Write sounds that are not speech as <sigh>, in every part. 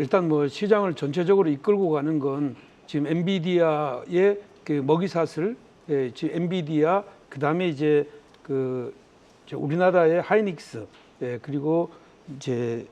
일단 뭐 시장을 전체적으로 이끌고 가는 건 지금 엔비디아의 그 먹이사슬, 예, 지금 엔비디아 그다음에 이제 그 우리나라의 하이닉스, 예, 그리고 이제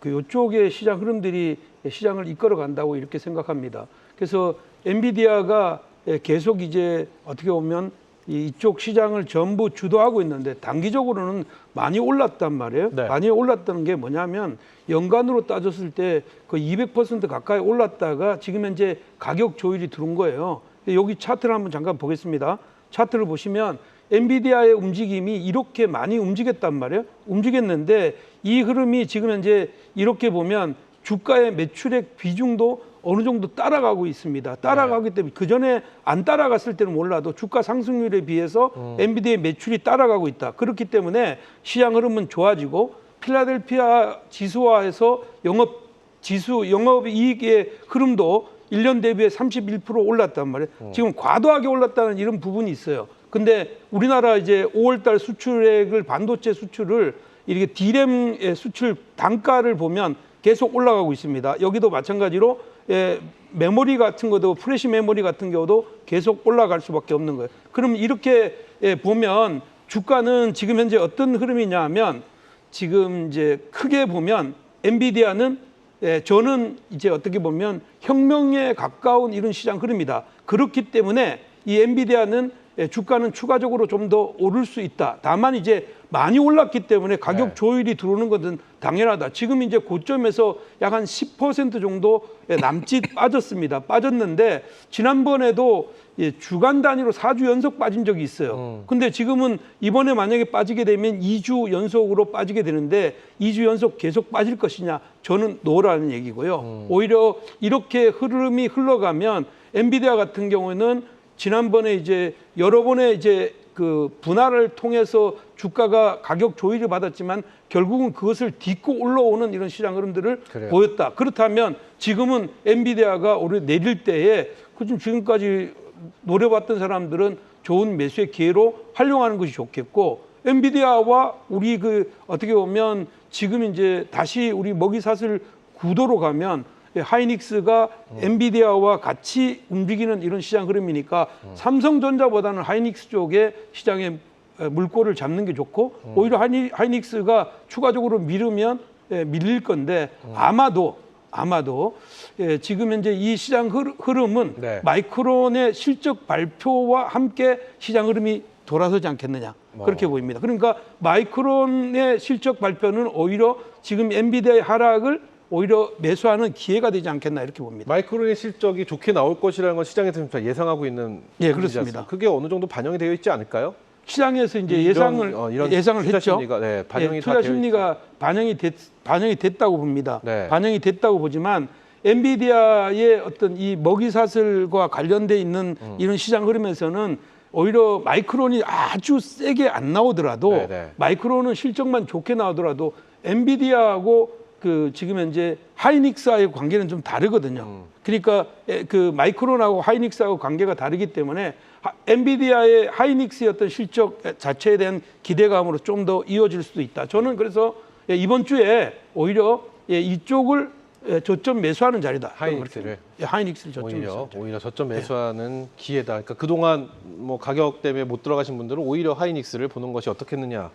그 요쪽의 시장 흐름들이 시장을 이끌어 간다고 이렇게 생각합니다. 그래서 엔비디아가 예, 계속 이제 어떻게 보면 이- 이쪽 시장을 전부 주도하고 있는데 단기적으로는 많이 올랐단 말이에요. 네. 많이 올랐다는 게 뭐냐면 연간으로 따졌을 때 거의 200% 가까이 올랐다가 지금 현재 가격 조율이 들어온 거예요. 여기 차트를 한번 잠깐 보겠습니다. 차트를 보시면 엔비디아의 움직임이 이렇게 많이 움직였단 말이에요. 움직였는데 이 흐름이 지금 현재 이렇게 보면 주가의 매출액 비중도 어느 정도 따라가고 있습니다. 따라가기 때문에 그 전에 안 따라갔을 때는 몰라도 주가 상승률에 비해서 엔비디아의 매출이 따라가고 있다. 그렇기 때문에 시장 흐름은 좋아지고 필라델피아 지수화해서 영업 지수 영업 이익의 흐름도 1년 대비해 31% 올랐단 말이에요. 지금 과도하게 올랐다는 이런 부분이 있어요. 근데 우리나라 이제 5월 달 수출액을 반도체 수출을 이렇게 디램의 수출 단가를 보면 계속 올라가고 있습니다. 여기도 마찬가지로 예, 메모리 같은 것도 프레시 메모리 같은 경우도 계속 올라갈 수밖에 없는 거예요. 그럼 이렇게 예, 보면 주가는 지금 현재 어떤 흐름이냐 하면 지금 이제 크게 보면 엔비디아는 예, 저는 이제 어떻게 보면 혁명에 가까운 이런 시장 흐름이다. 그렇기 때문에 이 엔비디아는 예, 주가는 추가적으로 좀 더 오를 수 있다. 다만 이제 많이 올랐기 때문에 가격 네. 조율이 들어오는 것은 당연하다. 지금 이제 고점에서 약 한 10% 정도 예, 남짓 <coughs> 빠졌습니다. 빠졌는데 지난번에도 예, 주간 단위로 4주 연속 빠진 적이 있어요. 음. 근데 지금은 이번에 만약에 빠지게 되면 2주 연속으로 빠지게 되는데 2주 연속 계속 빠질 것이냐? 저는 노라는 얘기고요. 음. 오히려 이렇게 흐름이 흘러가면 엔비디아 같은 경우에는 지난번에 이제 여러 번의 이제 그 분할을 통해서 주가가 가격 조율을 받았지만 결국은 그것을 딛고 올라오는 이런 시장 흐름들을 그래요. 보였다. 그렇다면 지금은 엔비디아가 오히려 내릴 때에 그좀 지금까지 노려봤던 사람들은 좋은 매수의 기회로 활용하는 것이 좋겠고 엔비디아와 우리 그 어떻게 보면 지금 이제 다시 우리 먹이사슬 구도로 가면 하이닉스가 엔비디아와 같이 움직이는 이런 시장 흐름이니까 삼성전자보다는 하이닉스 쪽에 시장에 물꼬를 잡는 게 좋고 오히려 하이니, 하이닉스가 추가적으로 미루면 예, 밀릴 건데 아마도 아마도 예, 지금 현재 이 시장 흐름은 네. 마이크론의 실적 발표와 함께 시장 흐름이 돌아서지 않겠느냐. 그렇게 보입니다. 그러니까 마이크론의 실적 발표는 오히려 지금 엔비디아의 하락을 오히려 매수하는 기회가 되지 않겠나 이렇게 봅니다. 마이크론의 실적이 좋게 나올 것이라는 건 시장에서 예상하고 있는 예, 그렇습니다. 그게 어느 정도 반영이 되어 있지 않을까요? 시장에서 이제 이런, 예상을 어, 예상을 투자 했죠. 심리가, 네, 반영이 예, 다 투자 심리가 반영이 됐 반영이 됐다고 봅니다. 네. 반영이 됐다고 보지만 엔비디아의 어떤 이 먹이 사슬과 관련돼 있는 음. 이런 시장 흐름에서는 오히려 마이크론이 아주 세게 안 나오더라도 네, 네. 마이크론은 실적만 좋게 나오더라도 엔비디아하고 그 지금 현재 하이닉스와의 관계는 좀 다르거든요. 음. 그러니까 에, 그 마이크론하고 하이닉스하고 관계가 다르기 때문에 하- 엔비디아의 하이닉스의 어떤 실적 자체에 대한 기대감으로 좀 더 이어질 수도 있다. 저는 그래서 예, 이번 주에 오히려 예, 이쪽을 예, 저점 매수하는 자리다. 하이닉스를 예, 하이닉스를 저점 오히려 매수하는 자리. 오히려 저점 매수하는 기회다. 그러니까 그동안 뭐 가격 때문에 못 들어가신 분들은 오히려 하이닉스를 보는 것이 어떻겠느냐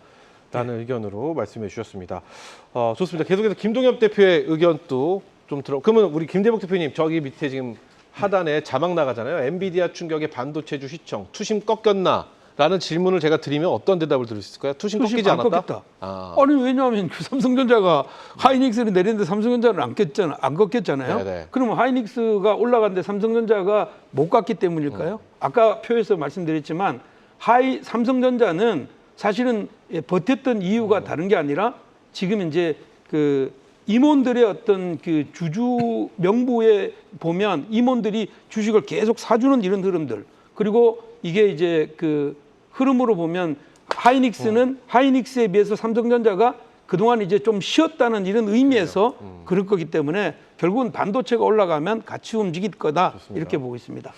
라는 네. 의견으로 말씀해 주셨습니다. 어, 좋습니다. 계속해서 김동엽 대표의 의견도 좀 들어. 그러면 우리 김대복 대표님 저기 밑에 지금 하단에 자막 나가잖아요. 엔비디아 충격의 반도체주 시청 투심 꺾였나? 라는 질문을 제가 드리면 어떤 대답을 들을 수 있을까요? 투심, 투심 꺾이지 안 않았다? 꺾였다. 아, 아니 왜냐하면 그 삼성전자가 하이닉스를 내리는데 삼성전자는 안 꼈잖아, 안 꺾였잖아요. 네네. 그러면 하이닉스가 올라갔는데 삼성전자가 못 갔기 때문일까요? 아까 표에서 말씀드렸지만 하이 삼성전자는 사실은 예, 버텼던 이유가 다른 게 아니라 지금 이제 그 임원들의 어떤 그 주주 명부에 보면 임원들이 주식을 계속 사주는 이런 흐름들. 그리고 이게 이제 그 흐름으로 보면 하이닉스는 하이닉스에 비해서 삼성전자가 그동안 이제 좀 쉬었다는 이런 의미에서 그럴 거기 때문에 결국은 반도체가 올라가면 같이 움직일 거다. 이렇게 보고 있습니다.